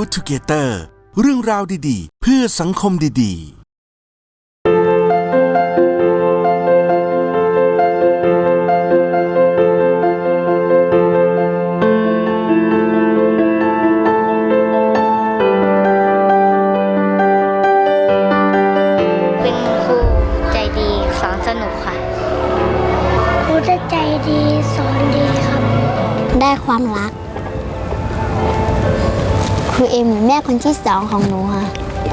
Good Together เรื่องราวดีๆ เพื่อสังคมดีๆเป็นครูใจดีสอนสนุกค่ะครูจะใจดีสอนดีครับได้ความรักค รูเอเหมือนแม่คนที่สองของหนูค่ะ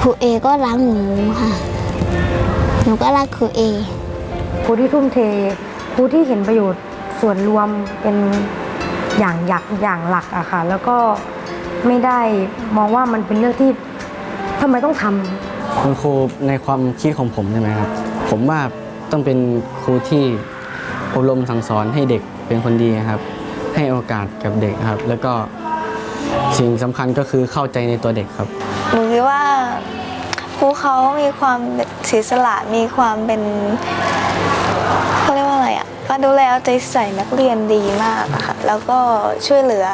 ครูเอก็รักหนูค่ะ หนูก็รักครูเอครูที่ทุ่มเทครูที่เห็นประโยชน์ส่วนรวมเป็นอย่างหยักอย่างหลักอะค่ะ แล้วก็ไม่ได้มองว่ามันเป็นเรื่องที่ทำไมต้องทำคุณครูในความคิดของผมใช่ไหมครับ ผมว่าต้องเป็นครูที่อบรมสั่งสอนให้เด็กเป็นคนดีครับ ให้โอกาสกับเด็กครับ แล้วก็ สิ่งสำคัญก็คือเข้าใจในตัวเด็กครับ หนูคิดว่าครูเขามีความเสียสละมีความเป็นเขาเรียกว่าอะไรอะก็ดูแลเอาใจใส่นักเรียนดีมากอะค่ะแล้วก็ช่วยเหลือ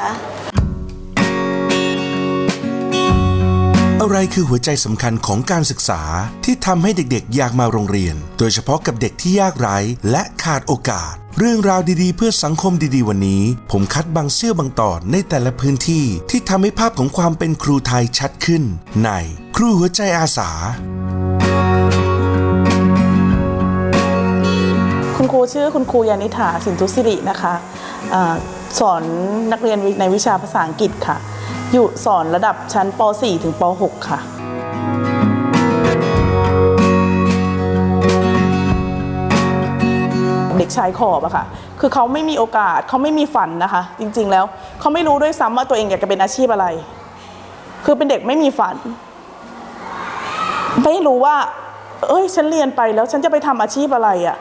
อะไรคือหัวใจสำคัญของการศึกษาที่ทำให้เด็กๆ อยากมาโรงเรียน โดยเฉพาะกับเด็กที่ยากไร้และขาดโอกาส เรื่องราวดีๆ เพื่อสังคมดีๆ วันนี้ ผมคัดบางเสี้ยวบางตอนในแต่ละพื้นที่ที่ทำให้ภาพของความเป็นครูไทยชัดขึ้น ในครูหัวใจอาสา คุณครูชื่อคุณครูยานิถาสินทุสิรินะคะอาสอนนักเรียนในวิชาภาษาอังกฤษค่ะ อยู่สอนระดับชั้นป .4 ถึงป .6 ค่ะ เด็กชายขอบอะค่ะ คือเขาไม่มีโอกาสเขาไม่มีฝันนะคะ จริงๆแล้วเขาไม่รู้ด้วยซ้ำว่าตัวเองอยากจะเป็นอาชีพอะไร คือเป็นเด็กไม่มีฝัน ไม่รู้ว่า เอ้ย ฉันเรียนไปแล้วฉันจะไปทำอาชีพอะไรอะ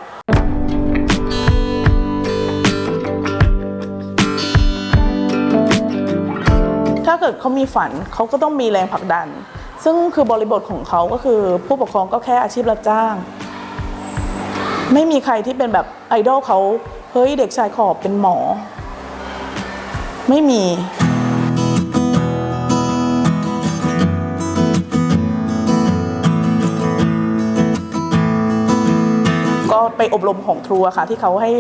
ถ้าเกิดเขามีฝันเขาก็ต้องมีแรงผลักดัน ซึ่งคือบริบทของเขาก็คือผู้ปกครองก็แค่อาชีพรับจ้าง ไม่มีใครที่เป็นแบบไอดอลเขาเฮ้ยเด็กชายขอบเป็นหมอ ไม่มีก็ไปอบรมของครูค่ะ ที่เขาให้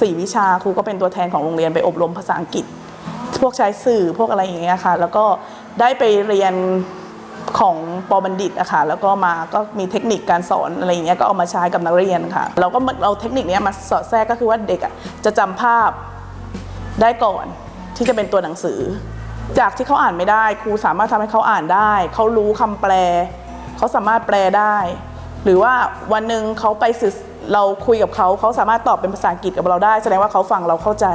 สี่วิชาครูก็เป็นตัวแทนของโรงเรียนไปอบรมภาษาอังกฤษ พวกใช้สื่อพวกอะไรอย่างเงี้ยค่ะ แล้วก็ได้ไปเรียน ของปอบัณฑิตอะค่ะแล้วก็มาก็มีเทคนิคการสอนอะไรอย่างเงี้ยก็เอามาใช้กับนักเรียนค่ะ เราก็เอาเทคนิคนี้มาสอดแทรกก็คือว่าเด็กอะจะจำภาพได้ก่อนที่จะเป็นตัวหนังสือ จากที่เขาอ่านไม่ได้ ครูสามารถทำให้เขาอ่านได้ เขารู้คำแปล เขาสามารถแปลได้ หรือว่าวันหนึ่งเขาไปสื่อเราคุยกับเขาเขาสามารถตอบเป็นภาษาอังกฤษกับเราได้ แสดงว่าเขาฟังเราเข้าใจ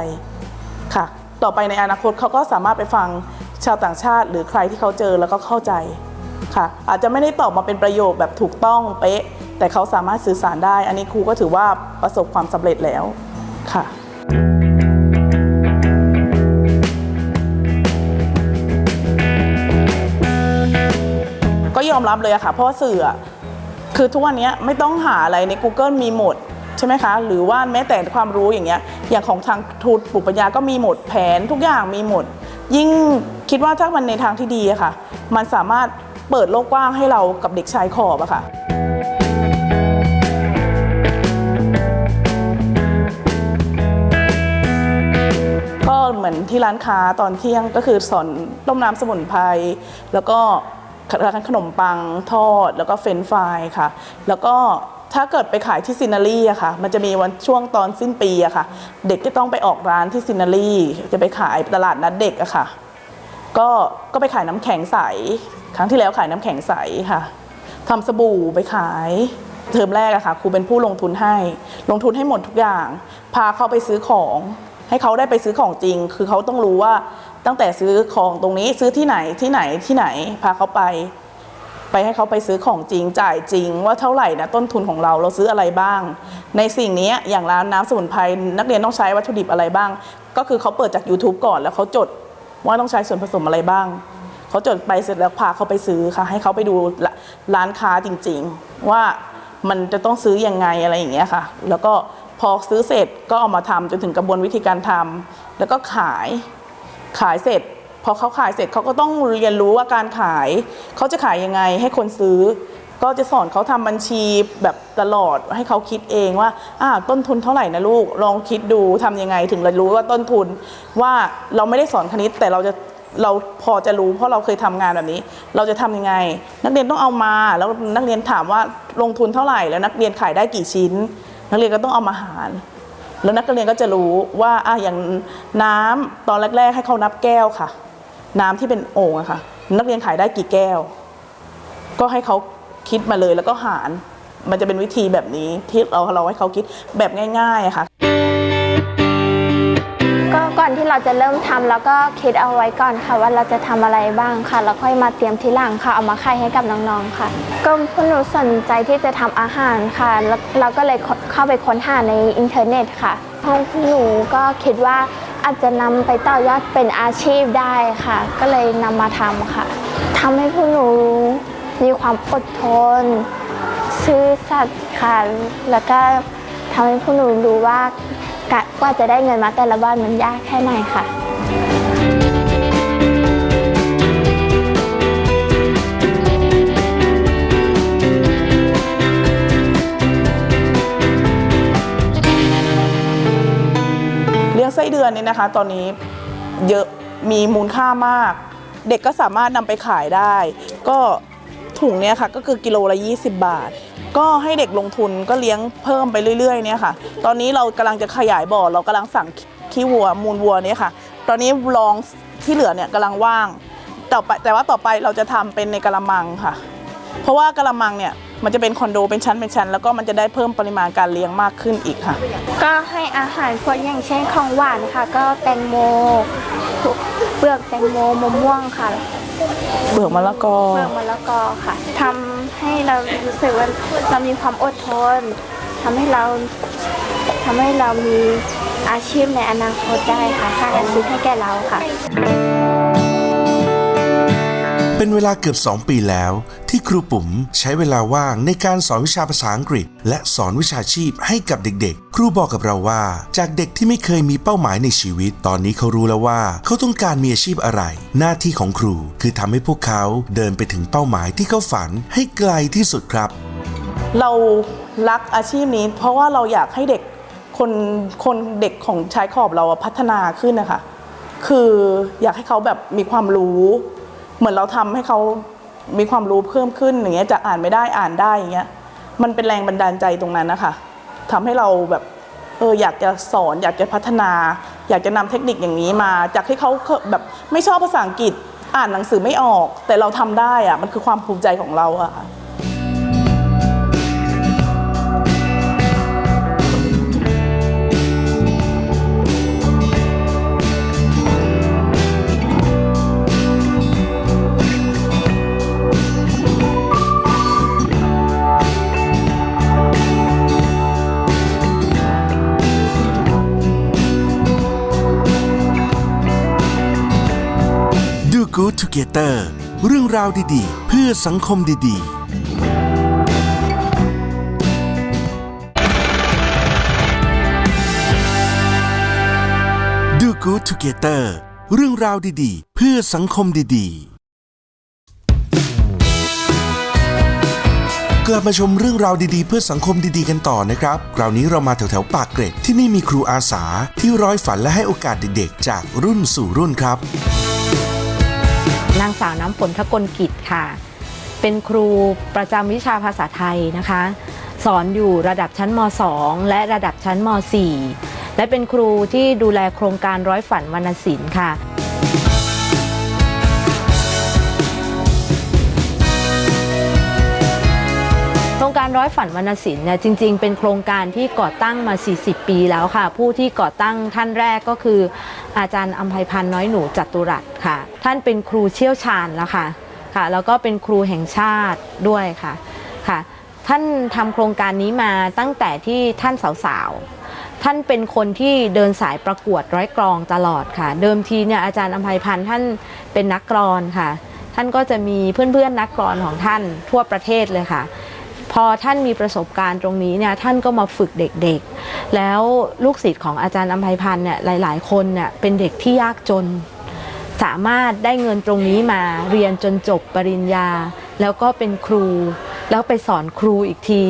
ค่ะ ต่อไปในอนาคตเขาก็สามารถไปฟังชาวต่างชาติ หรือใครที่เขาเจอแล้วก็เข้าใจ ค่ะ อาจจะไม่ได้ตอบมาเป็นประโยคแบบถูกต้องเป๊ะ แต่เขาสามารถสื่อสารได้ อันนี้ครูก็ถือว่าประสบความสำเร็จแล้วค่ะก็ยอมรับเลยอะค่ะ เพราะสื่อคือทุกวันนี้ไม่ต้องหาอะไรใน Google มีหมดใช่ไหมคะ หรือว่าแม้แต่ความรู้อย่างเงี้ยอย่างของทางทูตปลูกปัญญาก็มีหมดแผนทุกอย่างมีหมด ยิ่งคิดว่าถ้ามันในทางที่ดีอะค่ะ มันสามารถ เปิดโลกกว้างให้เรากับเด็กชายขอบอะค่ะก็เหมือนที่ร้านค้าตอนเที่ยงก็คือสอนต้มน้ำสมุนไพรแล้วก็ร้านขนมปังทอดแล้วก็เฟรนฟรายค่ะ แล้วก็ถ้าเกิดไปขายที่ซินารีอะค่ะ มันจะมีวันช่วงตอนสิ้นปีอะค่ะ เด็กก็ต้องไปออกร้านที่ซินารีจะไปขายตลาดนัดเด็กอะค่ะ ก็ก็ไปขายน้ำแข็งใส ครั้งที่แล้วขายน้ำแข็งใสค่ะทำสบู่ไปขายเทอมแรกอะค่ะครูเป็นผู้ลงทุนให้ ลงทุนให้หมดทุกอย่าง พาเขาไปซื้อของ ให้เขาได้ไปซื้อของจริง คือเขาต้องรู้ว่าตั้งแต่ซื้อของตรงนี้ซื้อที่ไหนที่ไหนที่ไหน พาเขาไป ไปให้เขาไปซื้อของจริง จ่ายจริง ว่าเท่าไหร่นะต้นทุนของเราเราซื้ออะไรบ้าง ในสิ่งนี้อย่างร้านน้ำสมุนไพรนักเรียนต้องใช้วัตถุดิบอะไรบ้าง ก็คือเขาเปิดจาก YouTube ก่อนแล้วเขาจดว่าต้องใช้ส่วนผสมอะไรบ้าง เขาจดไปเสร็จแล้วพาเขาไปซื้อค่ะ ให้เขาไปดูร้านค้าจริงๆ ว่ามันจะต้องซื้อยังไงอะไรอย่างเงี้ยค่ะ แล้วก็พอซื้อเสร็จก็เอามาทำจนถึงกระบวนวิธีการทำแล้วก็ขายขายเสร็จ พอเขาขายเสร็จเขาก็ต้องเรียนรู้ว่าการขาย เขาจะขายยังไงให้คนซื้อ ก็จะสอนเขาทำบัญชีแบบตลอดให้เขาคิดเองว่าอ่าต้นทุนเท่าไหร่นะลูกลองคิดดูทำยังไงถึงจะรู้ว่าต้นทุน ว่าเราไม่ได้สอนคณิตแต่เราจะ เราพอจะรู้เพราะเราเคยทำงานแบบนี้ เราจะทำยังไง นักเรียนต้องเอามา แล้วนักเรียนถามว่าลงทุนเท่าไหร่ แล้วนักเรียนขายได้กี่ชิ้น นักเรียนก็ต้องเอามาหาร แล้วนักเรียนก็จะรู้ว่าอะอย่างน้ำตอนแรก ๆ ให้เขานับแก้วค่ะ น้ำที่เป็นโอ่งอะค่ะ นักเรียนขายได้กี่แก้ว ก็ให้เขาคิดมาเลยแล้วก็หาร มันจะเป็นวิธีแบบนี้ที่เราเราให้เขาคิดแบบง่ายๆอะค่ะ ก็ก่อนที่เราจะเริ่มทำแล้วก็คิดเอาไว้ก่อนค่ะว่าเราจะทำอะไรบ้างค่ะแล้วค่อยมาเตรียมทีหลังค่ะเอามาขายให้กับน้องๆค่ะ ก็พวกหนูสนใจที่จะทำอาหารค่ะแล้วเราก็เลยเข้าไปค้นหาในอินเทอร์เน็ตค่ะห้องหนูก็คิดว่าอาจจะนำไปต่อยอดเป็นอาชีพได้ค่ะ ก็เลยนำมาทำค่ะทำให้พวกหนูมีความอดทน ซื่อสัตย์ค่ะแล้วก็ทำให้พวกหนูรู้ว่า กะว่าจะได้เงินมาแต่ละบ้านมันยากแค่ไหนค่ะเลี้ยงไส้เดือนนี่นะคะ ตอนนี้เยอะมีมูลค่ามาก เด็กก็สามารถนำไปขายได้ ก็ ถุงเนี่ยค่ะก็คือกิโลละ 20 บาท ก็ให้เด็กลงทุนก็เลี้ยงเพิ่มไปเรื่อยๆเนี่ยค่ะ ตอนนี้เรากำลังจะขยายบ่อเรากำลังสั่งขี้วัวมูลวัวเนี่ยค่ะ ตอนนี้ลองที่เหลือเนี่ยกำลังว่างต่อไปแต่ว่าต่อไปเราจะทำเป็นในกระมังค่ะ เพราะว่ากระมังเนี่ยมันจะเป็นคอนโดเป็นชั้นเป็นชั้น แล้วก็มันจะได้เพิ่มปริมาณการเลี้ยงมากขึ้นอีกค่ะ ก็ให้อาหารพวกอย่างเช่นของหวานค่ะ ก็แตงโม เปลือกแตงโมมะม่วงค่ะเบือกมะละกอ เปลือกมะละกอค่ะทำให้เรารู้สึกว่าเรามีความอดทนทำให้เราทำให้เรามีอาชีพในอนาคตได้ค่ะสร้างอาชีพให้แก่เราค่ะ เป็นเวลาเกือบ 2 ปีแล้ว ที่ครูปุ๋มใช้เวลาว่างในการสอนวิชาภาษาอังกฤษ และสอนวิชาชีพให้กับเด็กๆ ครูบอกกับเราว่า จากเด็กที่ไม่เคยมีเป้าหมายในชีวิต ตอนนี้เขารู้แล้วว่าเขาต้องการมีอาชีพอะไร หน้าที่ของครูคือทำให้พวกเขาเดินไปถึงเป้าหมายที่เขาฝันให้ไกลที่สุดครับ เรารักอาชีพนี้ เพราะว่าเราอยากให้เด็กคนคนเด็กของชายขอบเราพัฒนาขึ้นนะคะคืออยากให้เขาแบบมีความรู้ เหมือนเราทำให้เขามีความรู้เพิ่มขึ้นอย่างเงี้ยจะอ่านไม่ได้อ่านได้อย่างเงี้ยมันเป็นแรงบันดาลใจตรงนั้นนะคะทำให้เราแบบเอออยากจะสอนอยากจะพัฒนา อยากจะนำเทคนิคอย่างนี้มา จากที่เขาแบบไม่ชอบภาษาอังกฤษอ่านหนังสือไม่ออก แต่เราทำได้อะมันคือความภูมิใจของเราอะค่ะ Good Together เรื่องราวดีๆ เพื่อสังคมดีๆ Do Good Together เรื่องราวดีๆ เพื่อสังคมดีๆ กลับมาชมเรื่องราวดีๆ เพื่อสังคมดีๆ กันต่อนะครับ คราวนี้เรามาแถวๆ ปากเกร็ดที่นี่มีครูอาสาที่ร้อยฝันและให้โอกาสเด็กๆ จากรุ่นสู่รุ่นครับ นางสาวน้ำฝนทกลกิจค่ะ เป็นครูประจำวิชาภาษาไทยนะคะ สอนอยู่ระดับชั้นม .2 และระดับชั้นม .4 และเป็นครูที่ดูแลโครงการร้อยฝันวรรณศิลป์ค่ะ การร้อยฝันวรรณศิลป์เนี่ยจริง ๆ เป็นโครงการที่ก่อตั้งมา 40 ปีแล้วค่ะ ผู้ที่ก่อตั้งท่านแรกก็คือ อาจารย์อัมภัยพันธ์น้อยหนูจัตุรัสค่ะ ท่านเป็นครูเชี่ยวชาญแล้วค่ะค่ะ แล้วก็เป็นครูแห่งชาติด้วยค่ะค่ะ ท่านทำโครงการนี้มาตั้งแต่ที่ท่านสาวๆ ท่านเป็นคนที่เดินสายประกวดร้อยกรองตลอดค่ะ เดิมทีเนี่ยอาจารย์อัมภัยพันธ์ท่านเป็นนักกรอนค่ะ ท่านก็จะมีเพื่อนๆนักกรอนของท่านทั่วประเทศเลยค่ะ อท่านมีประสบการณ์ตรงนี้เนี่ยท่านก็มาฝึกเด็กๆ แล้วลูกศิษย์ของอาจารย์อัมภัยพันธ์เนี่ยหลายๆ คนเนี่ยเป็นเด็กที่ยากจน สามารถได้เงินตรงนี้มาเรียนจนจบปริญญา แล้วก็เป็นครู แล้วไปสอนครูอีกที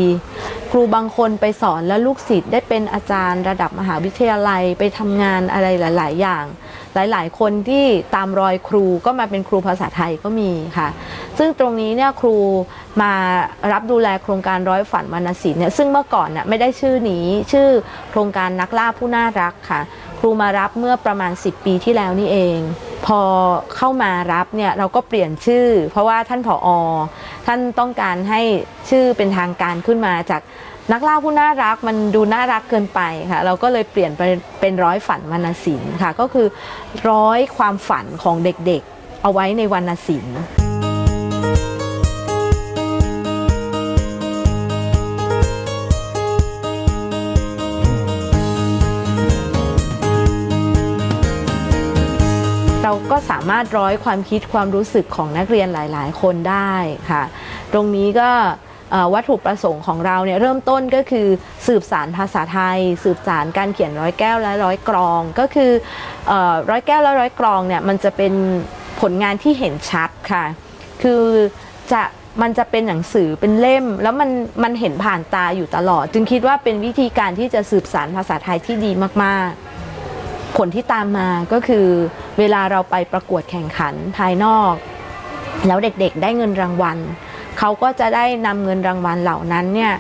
ครูบางคนไปสอนแล้วลูกศิษย์ได้เป็นอาจารย์ระดับมหาวิทยาลัยไปทำงานอะไรหลาย ๆ อย่าง หลายๆ คนที่ตามรอยครูก็มาเป็นครูภาษาไทยก็มีค่ะ ซึ่งตรงนี้เนี่ยครูมารับดูแลโครงการร้อยฝันวรรณศิลป์เนี่ยซึ่งเมื่อก่อนเนี่ยไม่ได้ชื่อนี้ชื่อโครงการนักล่าผู้น่ารักค่ะ ครูมารับเมื่อประมาณ 10 ปีที่แล้วนี่เอง พอเข้ามารับเนี่ยเราก็เปลี่ยนชื่อ เพราะว่าท่านผอท่านต้องการให้ชื่อเป็นทางการขึ้นมาจาก นักล่าผู้น่ารักมันดูน่ารักเกินไปค่ะ เราก็เลยเปลี่ยนเป็นร้อยฝันวรรณศิลป์ค่ะ ก็คือร้อยความฝันของเด็กๆ เอาไว้ในวรรณศิลป์เราก็สามารถร้อยความคิดความรู้สึกของนักเรียนหลาย ๆ คนได้ค่ะ ตรงนี้ก็ วัตถุประสงค์ของเราเนี่ยเริ่มต้นก็คือสืบสารภาษาไทย สืบสารการเขียนร้อยแก้วและร้อยกรอง ก็คืออร้อยแก้วและร้อยกรองเนี่ยมันจะเป็นผลงานที่เห็นชัดค่ะ คือจะมันจะเป็นหนังสือเป็นเล่ม แล้วมันมันเห็นผ่านตาอยู่ตลอด จึงคิดว่าเป็นวิธีการที่จะสืบสารภาษาไทยที่ดีมากๆ ผลที่ตามมาก็คือ เวลาเราไปประกวดแข่งขันภายนอก แล้วเด็กๆได้เงินรางวัล เขาก็จะได้นำเงินรางวัลเหล่านั้นเนี่ย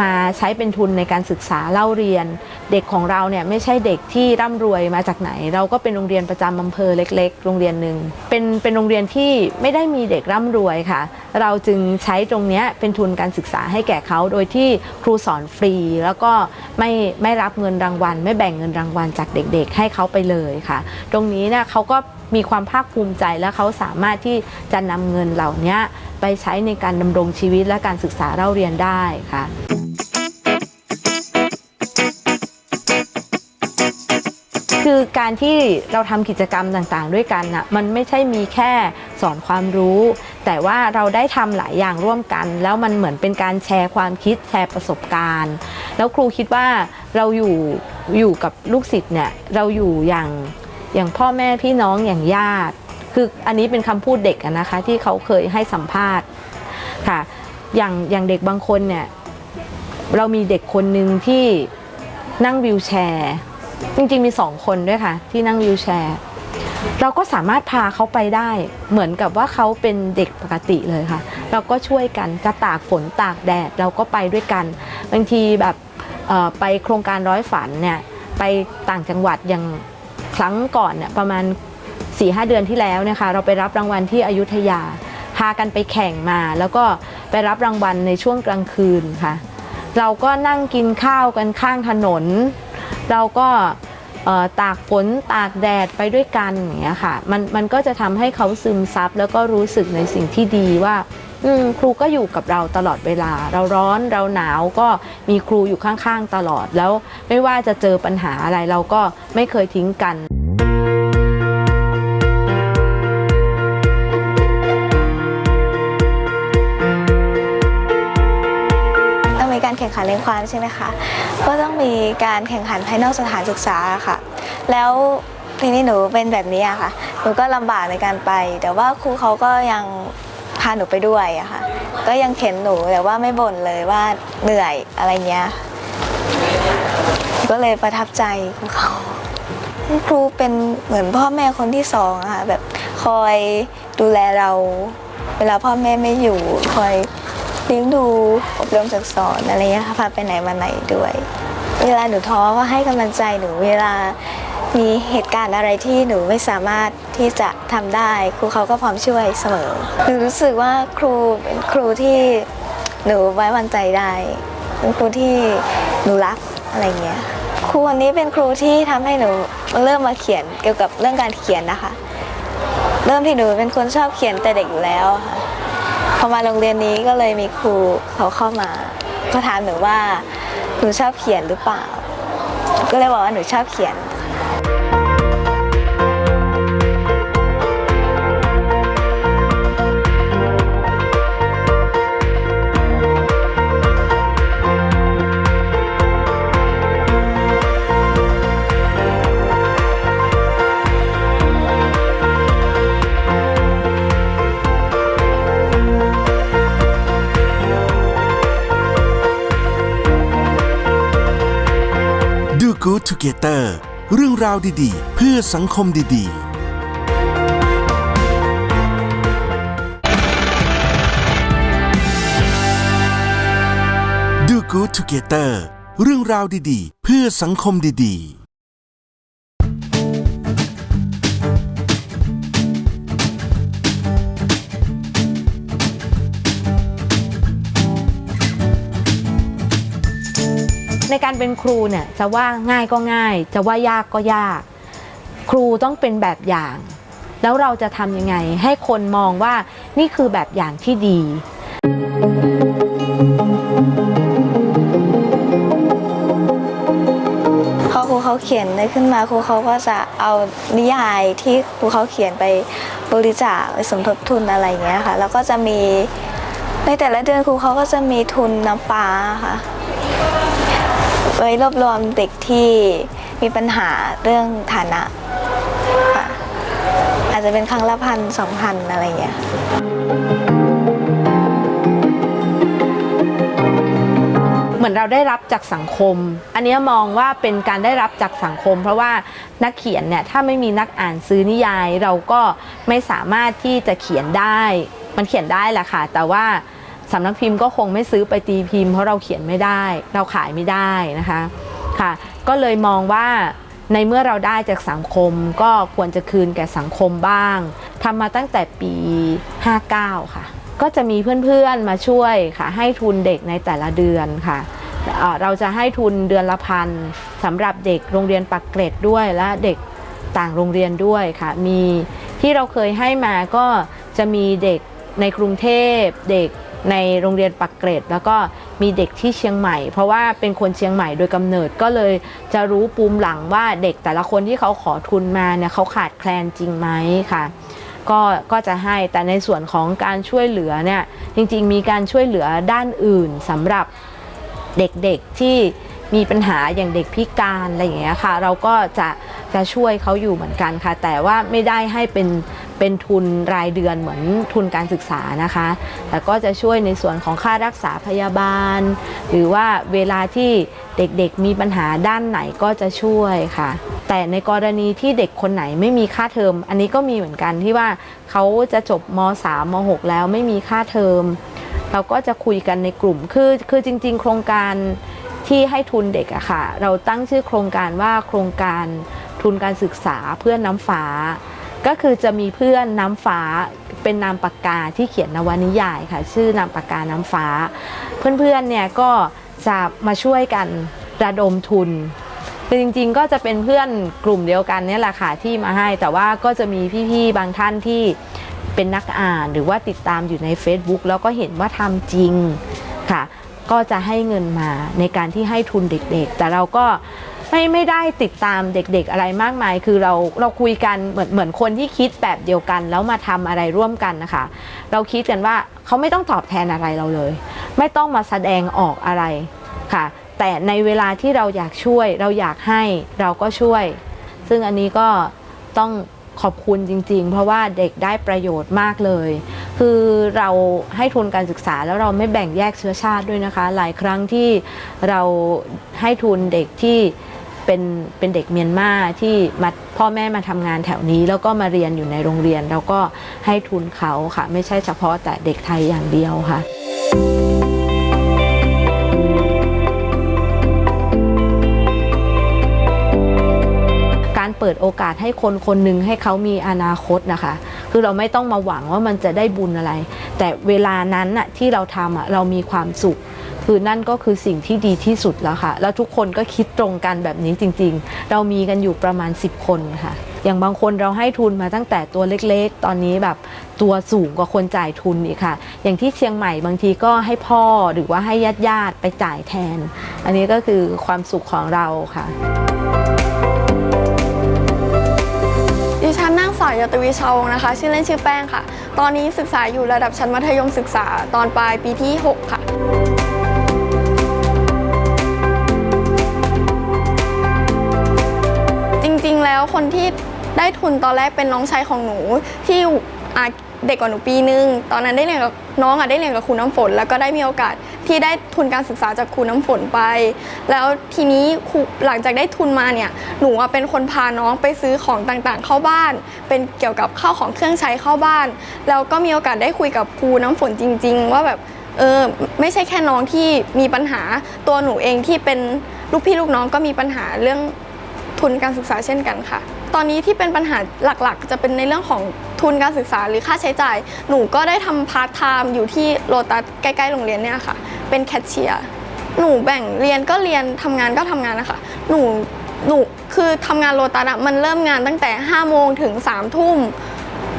มาใช้เป็นทุนในการศึกษาเล่าเรียน เด็กของเราเนี่ยไม่ใช่เด็กที่ร่ำรวยมาจากไหน เราก็เป็นโรงเรียนประจำอำเภอเล็ก ๆ โรงเรียนหนึ่งเป็นเป็นโรงเรียนที่ไม่ได้มีเด็กร่ำรวยค่ะ เราจึงใช้ตรงนี้เป็นทุนการศึกษาให้แก่เขาโดยที่ครูสอนฟรี แล้วก็ไม่ไม่รับเงินรางวัล ไม่แบ่งเงินรางวัลจากเด็ก ๆ ให้เขาไปเลยค่ะ ตรงนี้เนี่ยเขาก็ มีความภาคภูมิใจและเขาสามารถที่จะนำเงินเหล่านี้ไปใช้ในการดำรงชีวิตและการศึกษาเล่าเรียนได้ค่ะคือการที่เราทำกิจกรรมต่างๆ ด้วยกันนะมันไม่ใช่มีแค่สอนความรู้ แต่ว่าเราได้ทำหลายอย่างร่วมกัน แล้วมันเหมือนเป็นการแชร์ความคิดแชร์ประสบการณ์ แล้วครูคิดว่าเราอยู่อยู่กับลูกศิษย์เนี่ยเราอยู่อย่าง อย่างพ่อแม่พี่น้องอย่างญาติ คืออันนี้เป็นคำพูดเด็กนะคะที่เขาเคยให้สัมภาษณ์ค่ะอย่างอย่างเด็กบางคนเนี่ยเรามีเด็กคนหนึ่งที่นั่งวิวแชร์จริงๆมีสองคนด้วยค่ะ ที่นั่งวีลแชร์เราก็สามารถพาเขาไปได้ เหมือนกับว่าเขาเป็นเด็กปกติเลยค่ะ เราก็ช่วยกันจะตากฝนตากแดดเราก็ไปด้วยกัน บางทีแบบไปโครงการร้อยฝันเนี่ยไปต่างจังหวัดอย่าง ครั้งก่อนเนี่ยประมาณ4ีหเดือนที่แล้วนะคะ เราไปรับรางวัลที่อยุธยา พากันไปแข่งมา แล้วก็ไปรับรางวัลในช่วงกลางคืนค่ะ เราก็นั่งกินข้าวกันข้างถนน เราก็ตากฝนตากแดดไปด้วยกันอย่างเงี้ยค่ะมันมันก็จะทำให้เขาซึมซับแล้วก็รู้สึกในสิ่งที่ดีว่าครูก็อยู่กับเราตลอดเวลา เราร้อนเราหนาวก็มีครูอยู่ข้างๆตลอดแล้วไม่ว่าจะเจอปัญหาอะไรเราก็ไม่เคยทิ้งกัน ข่งขันเรียนความใช่ไหมคะ ก็ต้องมีการแข่งขันภายนอกสถานศึกษาค่ะ แล้วทีนี้หนูเป็นแบบนี้อะค่ะ หนูก็ลำบากในการไป แต่ว่าครูเขาก็ยังพาหนูไปด้วยอะค่ะ ก็ยังเข็นหนูแต่ว่าไม่บ่นเลยว่าเหนื่อยอะไรเงี้ย ก็เลยประทับใจครูเขาครูเป็นเหมือนพ่อแม่คนที่สองอะค่ะแบบคอยดูแลเรา เวลาพ่อแม่ไม่อยู่คอย เลี้ยงดูอบรมสั่งสอนอะไรเงี้ยค่ะพาไปไหนมาไหนด้วย เวลาหนูท้อก็ให้กำลังใจหนูเวลามีเหตุการณ์อะไรที่หนูไม่สามารถที่จะทำได้ ครูเขาก็พร้อมช่วยเสมอหนูรู้สึกว่าครูเป็นครูที่หนูไว้วางใจได้เป็นครูที่หนูรักอะไรเงี้ยครูคนนี้เป็นครูที่ทำให้หนูเริ่มมาเขียนเกี่ยวกับเรื่องการเขียนนะคะ เริ่มที่หนูเป็นคนชอบเขียนแต่เด็กอยู่แล้วค่ะ พอมาโรงเรียนนี้ก็เลยมีครูเขาเข้ามาเขาถามหนูว่าหนูชอบเขียนหรือเปล่า ก็เลยบอกว่าหนูชอบเขียน Good Together เรื่องราวดีๆ เพื่อสังคมดีๆ Do Good Together เรื่องราวดีๆ เพื่อสังคมดีๆ ในการเป็นครูเนี่ยจะว่าง่ายก็ง่าย จะว่ายากก็ยาก ครูต้องเป็นแบบอย่าง แล้วเราจะทำยังไง ให้คนมองว่านี่คือแบบอย่างที่ดีพอครูเขาเขียนได้ขึ้นมาครูเขาก็จะเอานิยายที่ครูเขาเขียนไปบริจาคไปสมทบทุนอะไรอย่างเงี้ยค่ะ แล้วก็จะมีในแต่ละเดือนครูเขาก็จะมีทุนน้ำปลาค่ะ ไว้รวบรวมเด็กที่มีปัญหาเรื่องฐานะค่ะอาจจะเป็นครั้งละพันสองพันอะไรอย่างเงี้ยเหมือนเราได้รับจากสังคม อันนี้มองว่าเป็นการได้รับจากสังคม เพราะว่านักเขียนเนี่ยถ้าไม่มีนักอ่านซื้อนิยาย เราก็ไม่สามารถที่จะเขียนได้ มันเขียนได้แหละค่ะ แต่ว่า สำนักพิมพ์ก็คงไม่ซื้อไปตีพิมพ์เพราะเราเขียนไม่ได้ เราขายไม่ได้นะคะค่ะ ก็เลยมองว่าในเมื่อเราได้จากสังคมก็ควรจะคืนแก่สังคมบ้างทำมาตั้งแต่ปี 59 ค่ะ ก็จะมีเพื่อนๆมาช่วยค่ะ ให้ทุนเด็กในแต่ละเดือนค่ะเเราจะให้ทุนเดือนละพันสำหรับเด็กโรงเรียนปักเกร็ดด้วยและเด็กต่างโรงเรียนด้วยค่ะ มีที่เราเคยให้มาก็จะมีเด็กในกรุงเทพเด็ก ในโรงเรียนปักเกร็ด แล้วก็มีเด็กที่เชียงใหม่ เพราะว่าเป็นคนเชียงใหม่โดยกำเนิดก็เลยจะรู้ปูมหลังว่าเด็กแต่ละคนที่เขาขอทุนมาเนี่ยเขาขาดแคลนจริงไหมค่ะก็ก็จะให้แต่ในส่วนของการช่วยเหลือเนี่ยจริงๆ มีการช่วยเหลือด้านอื่นสำหรับเด็กๆที่มีปัญหาอย่างเด็กพิการอะไรอย่างเงี้ยค่ะ เราก็จะจะช่วยเขาอยู่เหมือนกันค่ะ แต่ว่าไม่ได้ให้เป็น เป็นทุนรายเดือนเหมือนทุนการศึกษานะคะ แต่ก็จะช่วยในส่วนของค่ารักษาพยาบาล หรือว่าเวลาที่เด็กๆมีปัญหาด้านไหนก็จะช่วยค่ะ แต่ในกรณีที่เด็กคนไหนไม่มีค่าเทอม อันนี้ก็มีเหมือนกันที่ว่าเขาจะจบม 3 ม 6 แล้วไม่มีค่าเทอม เราก็จะคุยกันในกลุ่มคือคือจริง ๆ โครงการที่ให้ทุนเด็กอะค่ะ เราตั้งชื่อโครงการว่าโครงการทุนการศึกษาเพื่อนน้ำฟ้า ก็คือจะมีเพื่อนน้ำฟ้าเป็นนามปากกาที่เขียนนวนิยายค่ะ ชื่อนามปากกาน้ำฟ้า เพื่อนๆเนี่ยก็จะมาช่วยกันระดมทุนคือจริงๆก็จะเป็นเพื่อนกลุ่มเดียวกันนี่แหละค่ะที่มาให้ แต่ว่าก็จะมีพี่ๆบางท่านที่เป็นนักอ่านหรือว่าติดตามอยู่ใน Facebook แล้วก็เห็นว่าทำจริงค่ะ ก็จะให้เงินมาในการที่ให้ทุนเด็กๆ แต่เราก็ ไม่ไม่ได้ติดตามเด็กๆอะไรมากมาย คือเราเราคุยกันเหมือนเหมือนคนที่คิดแบบเดียวกัน แล้วมาทำอะไรร่วมกันนะคะ เราคิดกันว่าเขาไม่ต้องตอบแทนอะไรเราเลย ไม่ต้องมาแสดงออกอะไรค่ะ แต่ในเวลาที่เราอยากช่วย เราอยากให้เราก็ช่วย ซึ่งอันนี้ก็ต้องขอบคุณจริง ๆ เพราะว่าเด็กได้ประโยชน์มากเลย คือเราให้ทุนการศึกษาแล้วเราไม่แบ่งแยกเชื้อชาติด้วยนะคะ หลายครั้งที่เราให้ทุนเด็กที่ เป็นเป็นเด็กเมียนมาที่มาพ่อแม่มาทำงานแถวนี้ แล้วก็มาเรียนอยู่ในโรงเรียนเราก็ให้ทุนเขาค่ะ ไม่ใช่เฉพาะแต่เด็กไทยอย่างเดียวค่ะการเปิดโอกาสให้คนคนหนึ่งให้เขามีอนาคตนะคะ คือเราไม่ต้องมาหวังว่ามันจะได้บุญอะไร แต่เวลานั้นน่ะที่เราทำอะเรามีความสุข คือนั่นก็คือสิ่งที่ดีที่สุดแล้วค่ะ แล้วทุกคนก็คิดตรงกันแบบนี้จริง ๆ เรามีกันอยู่ประมาณ 10 คนค่ะ อย่างบางคนเราให้ทุนมาตั้งแต่ตัวเล็กๆ ตอนนี้แบบตัวสูงกว่าคนจ่ายทุนอีกค่ะ อย่างที่เชียงใหม่บางทีก็ให้พ่อหรือว่าให้ญาติๆไปจ่ายแทน อันนี้ก็คือความสุขของเราค่ะดิฉันนางสาวยตวีชาวงนะคะ ชื่อเล่นชื่อแป้งค่ะ ตอนนี้ศึกษาอยู่ระดับชั้นมัธยมศึกษาตอนปลายปีที่ 6 ค่ะ ริง ๆ แล้วคนที่ได้ทุนตอนแรกเป็นน้องชายของหนูที่อยู่อะเด็กกว่าหนูปีนึง ตอนนั้นได้เรียนกับน้องอะได้เรียนกับครูน้ำฝน แล้วก็ได้มีโอกาสที่ได้ทุนการศึกษาจากครูน้ำฝนไป แล้วทีนี้ครูหลังจากได้ทุนมาเนี่ยหนูอะเป็นคนพาน้องไปซื้อของต่างๆ เข้าบ้าน เป็นเกี่ยวกับข้าวของเครื่องใช้เข้าบ้าน แล้วก็มีโอกาสได้คุยกับครูน้ำฝนจริง ๆ ว่าแบบเออไม่ใช่แค่น้องที่มีปัญหาตัวหนูเองที่เป็นลูกพี่ลูกน้องก็มีปัญหาเรื่อง ทุนการศึกษาเช่นกันค่ะ ตอนนี้ที่เป็นปัญหาหลักๆ จะเป็นในเรื่องของทุนการศึกษาหรือค่าใช้จ่าย หนูก็ได้ทำพาร์ทไทม์อยู่ที่โลตัสใกล้ๆโรงเรียนเนี่ยค่ะ เป็นแคชเชียร์หนูแบ่งเรียนก็เรียนทำงานก็ทำงานนะคะ หนูหนูคือทำงานโลตัสอะมันเริ่มงานตั้งแต่5โมงถึง3ทุ่ม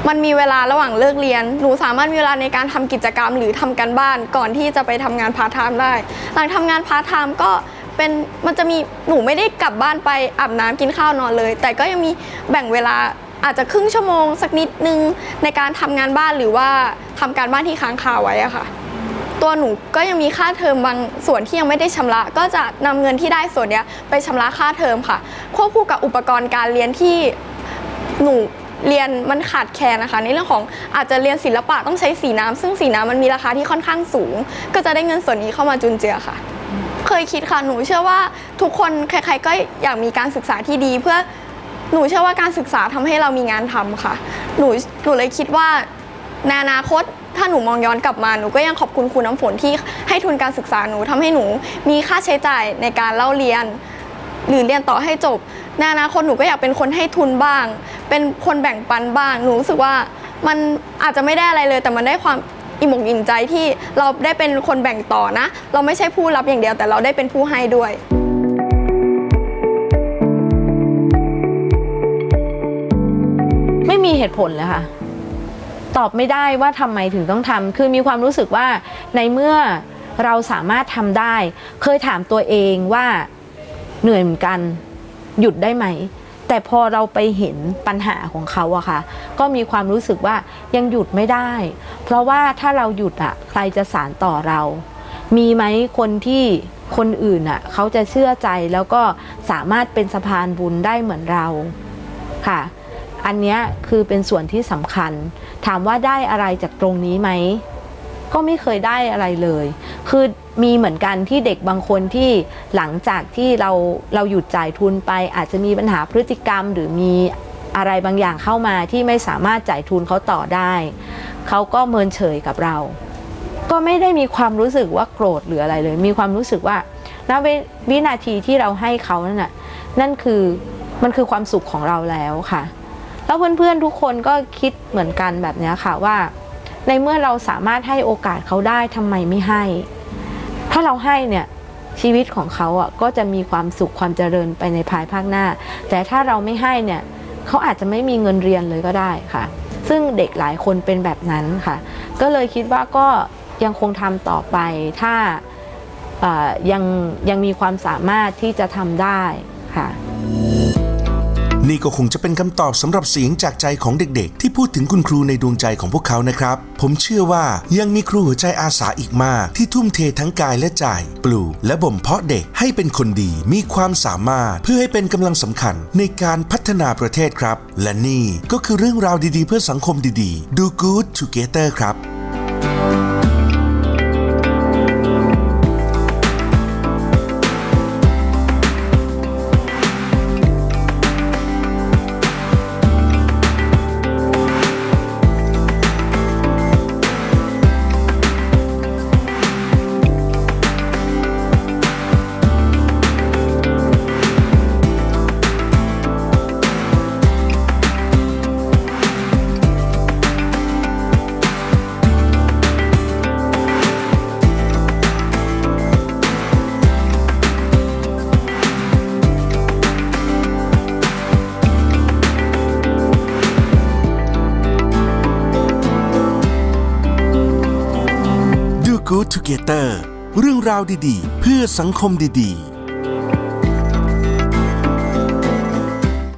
มันมีเวลาระหว่างเลิกเรียน หนูสามารถมีเวลาในการทำกิจกรรมหรือทำการบ้านก่อนที่จะไปทำงานพาร์ทไทม์ได้ หลังทำงานพาร์ทไทม์ก็ เป็นมันจะมีหนูไม่ได้กลับบ้านไปอาบน้ำกินข้าวนอนเลย แต่ก็ยังมีแบ่งเวลาอาจจะครึ่งชั่วโมง สักนิดนึงในการทำงานบ้านหรือว่าทำการบ้านที่ค้างคาไว้อะค่ะ ตัวหนูก็ยังมีค่าเทอมบางส่วนที่ยังไม่ได้ชำระ ก็จะนำเงินที่ได้ส่วนนี้ไปชำระค่าเทอมค่ะ ควบคู่กับอุปกรณ์การเรียนที่หนูเรียนมันขาดแคลนนะคะ ในเรื่องของอาจจะเรียนศิลปะต้องใช้สีน้ำซึ่งสีน้ำมันมีราคาที่ค่อนข้างสูง ก็จะได้เงินส่วนนี้เข้ามาจุนเจือค่ะ เคยคิดค่ะหนูเชื่อว่าทุกคนใครๆก็อยากมีการศึกษาที่ดีเพื่อหนูเชื่อว่าการศึกษาทำให้เรามีงานทำค่ะ หนูหนูเลยคิดว่าในอนาคตถ้าหนูมองย้อนกลับมาหนูก็ยังขอบคุณครูน้ำฝนที่ให้ทุนการศึกษาหนูทำให้หนูมีค่าใช้จ่ายในการเล่าเรียน หรือเรียนต่อให้จบในอนาคตหนูก็อยากเป็นคนให้ทุนบ้าง เป็นคนแบ่งปันบ้าง หนูรู้สึกว่ามันอาจจะไม่ได้อะไรเลย แต่มันได้ความ อิ่มอกอิ่มใจที่เราได้เป็นคนแบ่งต่อนะ เราไม่ใช่ผู้รับอย่างเดียวแต่เราได้เป็นผู้ให้ด้วยไม่มีเหตุผลเลยค่ะ ตอบไม่ได้ว่าทำไมถึงต้องทำคือมีความรู้สึกว่าในเมื่อเราสามารถทำได้ เคยถามตัวเองว่าเหนื่อยเหมือนกัน หยุดได้ไหม แต่พอเราไปเห็นปัญหาของเขาอะค่ะ ก็มีความรู้สึกว่ายังหยุดไม่ได้ เพราะว่าถ้าเราหยุดอะใครจะสานต่อเรา มีไหมคนที่คนอื่นอะเขาจะเชื่อใจแล้วก็สามารถเป็นสะพานบุญได้เหมือนเราค่ะ อันนี้คือเป็นส่วนที่สำคัญ ถามว่าได้อะไรจากตรงนี้ไหมก็ไม่เคยได้อะไรเลย คือ มีเหมือนกันที่เด็กบางคนที่หลังจากที่เราเราหยุดจ่ายทุนไป อาจจะมีปัญหาพฤติกรรม หรือมีอะไรบางอย่างเข้ามาที่ไม่สามารถจ่ายทุนเขาต่อได้เขาก็เมินเฉยกับเรา ก็ไม่ได้มีความรู้สึกว่าโกรธหรืออะไรเลย มีความรู้สึกว่าณวิวินาทีที่เราให้เขานั่นน่ะนั่นคือมันคือความสุขของเราแล้วค่ะ แล้วเพื่อนๆทุกคนก็คิดเหมือนกันแบบนี้ค่ะว่า ในเมื่อเราสามารถให้โอกาสเขาได้ทำไมไม่ให้ ถ้าเราให้เนี่ยชีวิตของเขาอะก็จะมีความสุขความเจริญไปในภายภาคหน้า แต่ถ้าเราไม่ให้เนี่ยเขาอาจจะไม่มีเงินเรียนเลยก็ได้ค่ะ ซึ่งเด็กหลายคนเป็นแบบนั้นค่ะ ก็เลยคิดว่าก็ยังคงทำต่อไปถ้ายังยังมีความสามารถที่จะทำได้ค่ะ นี่ก็คงจะเป็นคำตอบสำหรับเสียงจากใจของเด็กๆ ที่พูดถึงคุณครูในดวงใจของพวกเขานะครับ ผมเชื่อว่ายังมีครูหัวใจอาสาอีกมากที่ทุ่มเททั้งกายและใจ ปลูกและบ่มเพาะเด็กให้เป็นคนดีมีความสามารถ เพื่อให้เป็นกำลังสำคัญในการพัฒนาประเทศครับ และนี่ก็คือเรื่องราวดีๆ เพื่อสังคมดีๆ Do Good Together ครับ Together เรื่องราวดีๆ เพื่อสังคมดีๆ